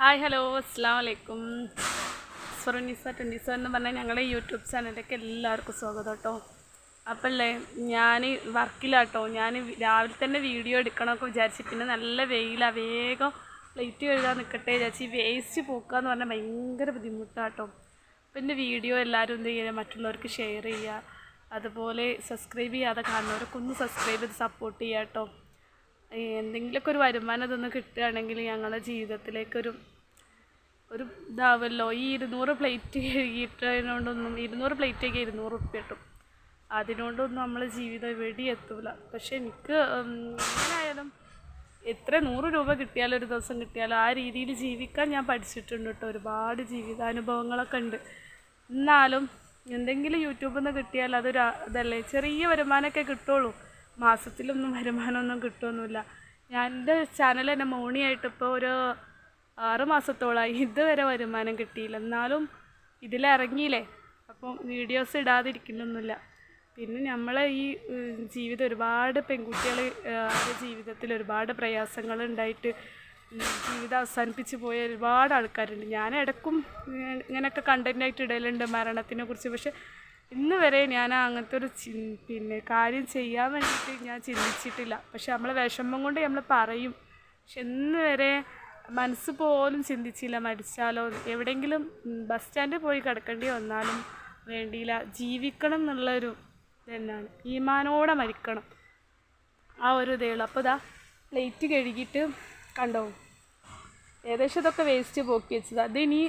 Hi hello അസ്സാം വലൈക്കും സുറനിസ twenty seven എന്ന് പറഞ്ഞാൽ ഞങ്ങളുടെ യൂട്യൂബ് ചാനലിലേക്ക് എല്ലാവർക്കും സ്വാഗതം കേട്ടോ. അപ്പോഴല്ലേ ഞാൻ വർക്കിലാട്ടോ. ഞാൻ രാവിലെ തന്നെ വീഡിയോ എടുക്കണമൊക്കെ വിചാരിച്ചു പിന്നെ നല്ല വെയിലാണ് വേഗം പ്ലേറ്റ് കഴുകാൻ നിൽക്കട്ടെ വിചാരിച്ച് വേസ്റ്റ് പോക്കുക എന്ന് പറഞ്ഞാൽ ഭയങ്കര ബുദ്ധിമുട്ടാട്ടോ. അപ്പം എന്റെ വീഡിയോ എല്ലാവരും എന്ത് ചെയ്യുക മറ്റുള്ളവർക്ക് ഷെയർ ചെയ്യുക അതുപോലെ സബ്സ്ക്രൈബ് ചെയ്യാതെ കാണുന്നവരൊക്കെ ഒന്ന് സബ്സ്ക്രൈബ് ചെയ്ത് സപ്പോർട്ട് ചെയ്യാട്ടോ കേട്ടോ. എന്തെങ്കിലുമൊക്കെ ഒരു വരുമാനം ഇതൊന്ന് കിട്ടുകയാണെങ്കിൽ ഞങ്ങളുടെ ജീവിതത്തിലേക്കൊരു ഒരു ഇതാവല്ലോ. ഈ ഇരുന്നൂറ് പ്ലേറ്റ് കഴുകിയിട്ടതിനോണ്ടൊന്നും ഇരുന്നൂറ് പ്ലേറ്റൊക്കെ ഇരുന്നൂറ് ഉറുപ്പ്യ കിട്ടും. അതിനോണ്ടൊന്നും നമ്മളെ ജീവിതം വെടി എത്തൂല. പക്ഷെ എനിക്ക് എങ്ങനെയായാലും എത്ര നൂറ് രൂപ കിട്ടിയാലും ഒരു ദിവസം കിട്ടിയാലും ആ രീതിയിൽ ജീവിക്കാൻ ഞാൻ പഠിച്ചിട്ടുണ്ട് കേട്ടോ. ഒരുപാട് ജീവിതാനുഭവങ്ങളൊക്കെ ഉണ്ട്. എന്നാലും എന്തെങ്കിലും യൂട്യൂബിൽ നിന്ന് കിട്ടിയാൽ അതൊരു ഇതല്ലേ ചെറിയ വരുമാനമൊക്കെ കിട്ടുള്ളൂ മാസത്തിലൊന്നും വരുമാനമൊന്നും കിട്ടുമൊന്നുമില്ല ഞാൻ എന്റെ ചാനൽ തന്നെ മോണിയായിട്ട് ഇപ്പോൾ ഒരു ആറ് മാസത്തോളമായി ഇതുവരെ വരുമാനം കിട്ടിയില്ല. എന്നാലും ഇതിലിറങ്ങിയില്ലേ? അപ്പം വീഡിയോസ് ഇടാതിരിക്കുന്നൊന്നുമില്ല. പിന്നെ നമ്മളെ ഈ ജീവിതം ഒരുപാട് പെൺകുട്ടികൾ അവരുടെ ജീവിതത്തിൽ ഒരുപാട് പ്രയാസങ്ങൾ ഉണ്ടായിട്ട് ജീവിതം അവസാനിപ്പിച്ച് പോയ ഒരുപാട് ആൾക്കാരുണ്ട്. ഞാൻ ഇടയ്ക്കും ഉം, ഇങ്ങനെയൊക്കെ കണ്ടന്റായിട്ട് ഇടലുണ്ട് മരണത്തിനെ കുറിച്ച്. പക്ഷെ ഇന്ന് വരെ ഞാൻ അങ്ങനത്തെ ഒരു പിന്നെ കാര്യം ചെയ്യാൻ വേണ്ടിയിട്ട് ഞാൻ ചിന്തിച്ചിട്ടില്ല. പക്ഷെ നമ്മളെ വിഷമം കൊണ്ട് നമ്മൾ പറയും. പക്ഷെ ഇന്ന് വരെ മനസ്സ് പോലും ചിന്തിച്ചില്ല മരിച്ചാലോ. എവിടെയെങ്കിലും ബസ് സ്റ്റാൻഡിൽ പോയി കിടക്കേണ്ടി വന്നാലും വേണ്ടിയില്ല. ജീവിക്കണം എന്നുള്ളൊരു ഇതെന്നാണ്. ഈമാനോടെ മരിക്കണം. ആ ഒരു ഇതേ ഉള്ളൂ. അപ്പോൾ ഇതാ പ്ലേറ്റ് കഴുകിയിട്ട് കണ്ടോ? ഏകദേശം ഇതൊക്കെ വേസ്റ്റ് പോക്കി വെച്ചത്. അതിനി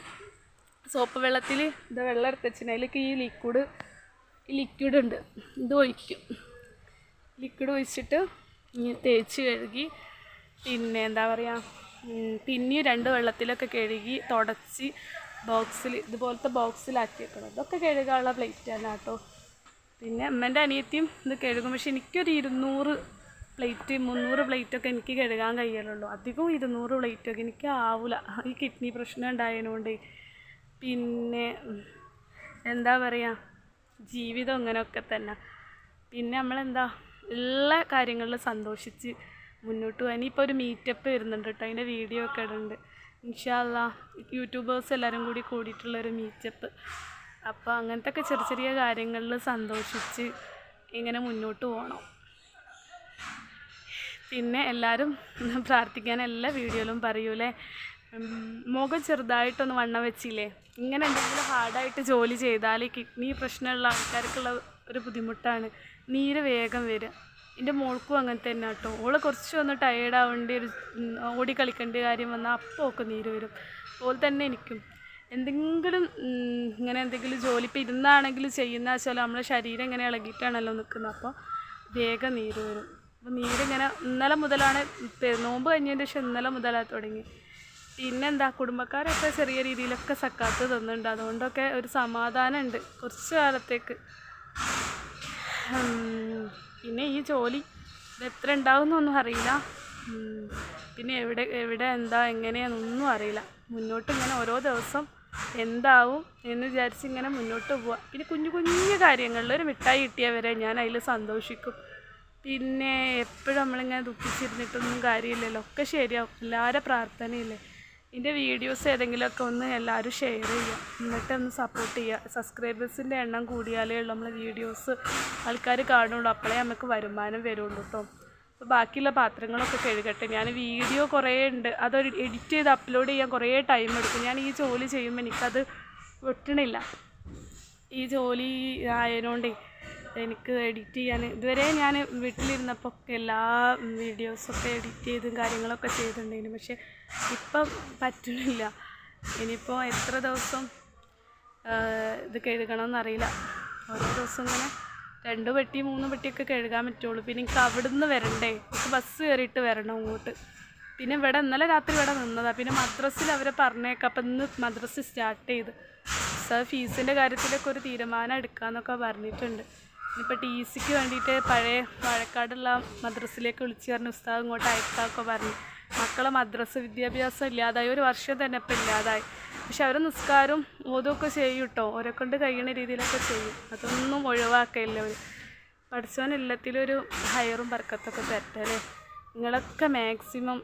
സോപ്പ് വെള്ളത്തിൽ ഇത് വെള്ളം എടുത്ത് വെച്ചിട്ടുണ്ടെങ്കിൽ ഈ ലിക്വിഡ് ലിക്വിഡ് ഉണ്ട്. ഇത് ഒഴിക്കും. ലിക്വിഡ് ഒഴിച്ചിട്ട് തേച്ച് കഴുകി പിന്നെ എന്താ പറയുക പിന്നെ രണ്ട് വെള്ളത്തിലൊക്കെ കഴുകി തുടച്ച് ബോക്സിൽ ഇതുപോലത്തെ ബോക്സിലാക്കി വെക്കണം ഇതൊക്കെ കഴുകാനുള്ള പ്ലേറ്റ് ആണ് കേട്ടോ. പിന്നെ അമ്മേന്റെ അനിയത്തിയും ഇത് കഴുകും. പക്ഷെ എനിക്കൊരു ഇരുന്നൂറ് പ്ലേറ്റ് മുന്നൂറ് പ്ലേറ്റൊക്കെ എനിക്ക് കഴുകാൻ കഴിയലുള്ളൂ. അധികവും ഇരുന്നൂറ് പ്ലേറ്റൊക്കെ എനിക്ക് ആവില്ല ഈ കിഡ്നി പ്രശ്നം ഉണ്ടായതിനോണ്ട്. പിന്നെ എന്താ പറയുക ജീവിതം അങ്ങനെയൊക്കെ തന്നെ. പിന്നെ നമ്മളെന്താ എല്ലാ കാര്യങ്ങളിലും സന്തോഷിച്ച് മുന്നോട്ട് പോകാൻ. ഇനിയിപ്പോൾ ഒരു മീറ്റപ്പ് വരുന്നുണ്ട് കേട്ടോ അതിന്റെ വീഡിയോ ഒക്കെ ഇടുന്നുണ്ട്. ഇൻഷാല്ല യൂട്യൂബേഴ്സ് എല്ലാവരും കൂടി കൂടിയിട്ടുള്ളൊരു മീറ്റപ്പ് അപ്പോൾ അങ്ങനത്തെ ഒക്കെ ചെറിയ ചെറിയ കാര്യങ്ങളിൽ സന്തോഷിച്ച് ഇങ്ങനെ മുന്നോട്ട് പോകണം പിന്നെ എല്ലാവരും പ്രാർത്ഥിക്കാൻ എല്ലാ വീഡിയോയിലും പറയൂലേ? മുഖം ചെറുതായിട്ടൊന്ന് വണ്ണം വെച്ചില്ലേ? ഇങ്ങനെ എന്തെങ്കിലും ഹാർഡായിട്ട് ജോലി ചെയ്താൽ കിഡ്നി പ്രശ്നമുള്ള ആൾക്കാർക്കുള്ള ഒരു ബുദ്ധിമുട്ടാണ്. നീര് വേഗം വരും. എന്റെ മോൾക്കും അങ്ങനെ തന്നെ കേട്ടോ. ഓൾ കുറച്ചൊന്ന് ടയേർഡ് ആവേണ്ടി ഒരു ഓടി കളിക്കേണ്ട കാര്യം വന്നാൽ അപ്പോൾ ഒക്കെ നീര് വരും. അതുപോലെ തന്നെ എനിക്കും എന്തെങ്കിലും ഇങ്ങനെ എന്തെങ്കിലും ജോലി ഇപ്പോൾ ഇരുന്നാണെങ്കിലും ചെയ്യുന്ന വെച്ചാൽ നമ്മളെ ശരീരം ഇങ്ങനെ ഇളകിയിട്ടാണല്ലോ നിൽക്കുന്നത്. അപ്പോൾ വേഗം നീര് വരും. അപ്പോൾ നീരിങ്ങനെ ഇന്നലെ മുതലാണ് നോമ്പ് കഴിഞ്ഞതിന്റെ ശേഷം ഇന്നലെ മുതലാണ് തുടങ്ങി. പിന്നെന്താ കുടുംബക്കാരൊക്കെ ചെറിയ രീതിയിലൊക്കെ സക്കാത്ത് തന്നിട്ടുണ്ട്. അതുകൊണ്ടൊക്കെ ഒരു സമാധാനം ഉണ്ട് കുറച്ച് കാലത്തേക്ക്. പിന്നെ ഈ ജോലി ഇത് എത്ര ഉണ്ടാവുമെന്നൊന്നും അറിയില്ല. പിന്നെ എവിടെ എവിടെ എന്താ എങ്ങനെയാണെന്നൊന്നും അറിയില്ല. മുന്നോട്ട് ഇങ്ങനെ ഓരോ ദിവസം എന്താവും എന്ന് വിചാരിച്ച് ഇങ്ങനെ മുന്നോട്ട് പോവാം. പിന്നെ കുഞ്ഞു കുഞ്ഞു കാര്യങ്ങളിൽ ഒരു മിഠായി കിട്ടിയാൽ വരെ ഞാൻ അതിൽ സന്തോഷിക്കും. പിന്നെ എപ്പോഴും നമ്മളിങ്ങനെ ദുഃഖിച്ചിരുന്നിട്ടൊന്നും കാര്യമില്ലല്ലോ. ഒക്കെ ശരിയാവും. എല്ലാവരുടെ പ്രാർത്ഥനയില്ലേ? എന്റെ വീഡിയോസ് ഏതെങ്കിലുമൊക്കെ ഒന്ന് എല്ലാവരും ഷെയർ ചെയ്യുക. എന്നിട്ട് ഒന്ന് സപ്പോർട്ട് ചെയ്യുക. സബ്സ്ക്രൈബേഴ്സിന്റെ എണ്ണം കൂടിയാലേ ഉള്ളൂ നമ്മൾ വീഡിയോസ് ആൾക്കാർ കാണുള്ളൂ. അപ്പോഴേ നമുക്ക് വരുമാനം വരുള്ളൂ കേട്ടോ അപ്പോൾ ബാക്കിയുള്ള പാത്രങ്ങളൊക്കെ കഴുകട്ടെ. ഞാൻ വീഡിയോ കുറേ ഉണ്ട്. അതൊരു എഡിറ്റ് ചെയ്ത് അപ്ലോഡ് ചെയ്യാൻ കുറേ ടൈം എടുക്കും. ഞാൻ ഈ ജോലി ചെയ്യുമ്പോൾ എനിക്കത് വെട്ടണില്ല. ഈ ജോലി ആയതുകൊണ്ടേ എനിക്ക് എഡിറ്റ് ചെയ്യാൻ ഇതുവരെ ഞാൻ വീട്ടിലിരുന്നപ്പോൾ എല്ലാ വീഡിയോസൊക്കെ എഡിറ്റ് ചെയ്തും കാര്യങ്ങളൊക്കെ ചെയ്തിട്ടുണ്ടായിരുന്നു. പക്ഷെ ഇപ്പം പറ്റുന്നില്ല. ഇനിയിപ്പോൾ എത്ര ദിവസം ഇത് ഇത് കഴുകണമെന്നറിയില്ല ഓരോ ദിവസം ഇങ്ങനെ രണ്ട് പെട്ടി മൂന്ന് പെട്ടിയൊക്കെ കഴുകാൻ പറ്റുള്ളൂ. പിന്നെ എനിക്ക് അവിടുന്ന് വരണ്ടേ? എനിക്ക് ബസ് കയറിയിട്ട് വരണം അങ്ങോട്ട് പിന്നെ ഇവിടെ ഇന്നലെ രാത്രി ഇവിടെ നിന്നതാണ് പിന്നെ മദ്രസ്സിൽ അവരെ പറഞ്ഞേക്കാം. അപ്പം ഇന്ന് മദ്രസ് സ്റ്റാർട്ട് ചെയ്ത്. സർ ഫീസിന്റെ കാര്യത്തിലൊക്കെ ഒരു തീരുമാനം എടുക്കാമെന്നൊക്കെ പറഞ്ഞിട്ടുണ്ട്. ഇനിയിപ്പോൾ ടി സിക്ക് വേണ്ടിയിട്ട് പഴയ വാഴക്കാടുള്ള മദ്രസിലേക്ക് വിളിച്ച് പറഞ്ഞ ഉസ്താദ് ഇങ്ങോട്ട് അയക്കാമൊക്കെ പറഞ്ഞു. മക്കളെ മദ്രസ വിദ്യാഭ്യാസം ഇല്ലാതായി. ഒരു വർഷം തന്നെ ഇപ്പം ഇല്ലാതായി. പക്ഷെ അവരെ നിസ്കാരം ഓതുമൊക്കെ ചെയ്യും കേട്ടോ ഓരെ കൊണ്ട് കഴിയുന്ന രീതിയിലൊക്കെ ചെയ്യും. അതൊന്നും ഒഴിവാക്കയില്ല അവർ പഠിച്ചവൻ എല്ലാത്തിലൊരു ഹയറും പറക്കത്തൊക്കെ തരട്ടല്ലേ നിങ്ങളൊക്കെ മാക്സിമം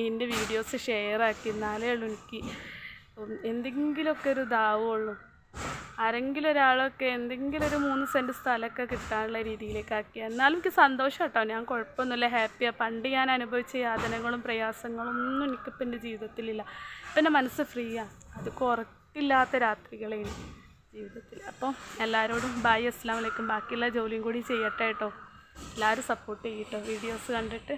എന്റെ വീഡിയോസ് ഷെയർ ആക്കി എന്നാലേ ഉള്ളൂ എനിക്ക്. എന്തെങ്കിലുമൊക്കെ ഒരു ഇതാവുള്ളൂ. ആരെങ്കിലും ഒരാളൊക്കെ എന്തെങ്കിലും ഒരു മൂന്ന് സെന്റ് സ്ഥലമൊക്കെ കിട്ടാനുള്ള രീതിയിലേക്ക് ആക്കി. എന്നാലും എനിക്ക് സന്തോഷം കേട്ടോ. ഞാൻ കുഴപ്പമൊന്നുമില്ല. ഹാപ്പിയാണ് പണ്ട് ഞാൻ അനുഭവിച്ച യാതനകളും പ്രയാസങ്ങളും ഒന്നും എനിക്കിപ്പോൾ എന്റെ ജീവിതത്തിലില്ല. ഇപ്പം എന്റെ മനസ്സ് ഫ്രീയാണ് അത് കുറക്കില്ലാത്ത രാത്രികളാണ് ജീവിതത്തിൽ അപ്പോൾ എല്ലാവരോടും ബായ് അസ്സാം വലൈക്കും ബാക്കിയുള്ള ജോലിയും കൂടി ചെയ്യട്ടെ കേട്ടോ. എല്ലാവരും സപ്പോർട്ട് ചെയ്യട്ടോ വീഡിയോസ് കണ്ടിട്ട്.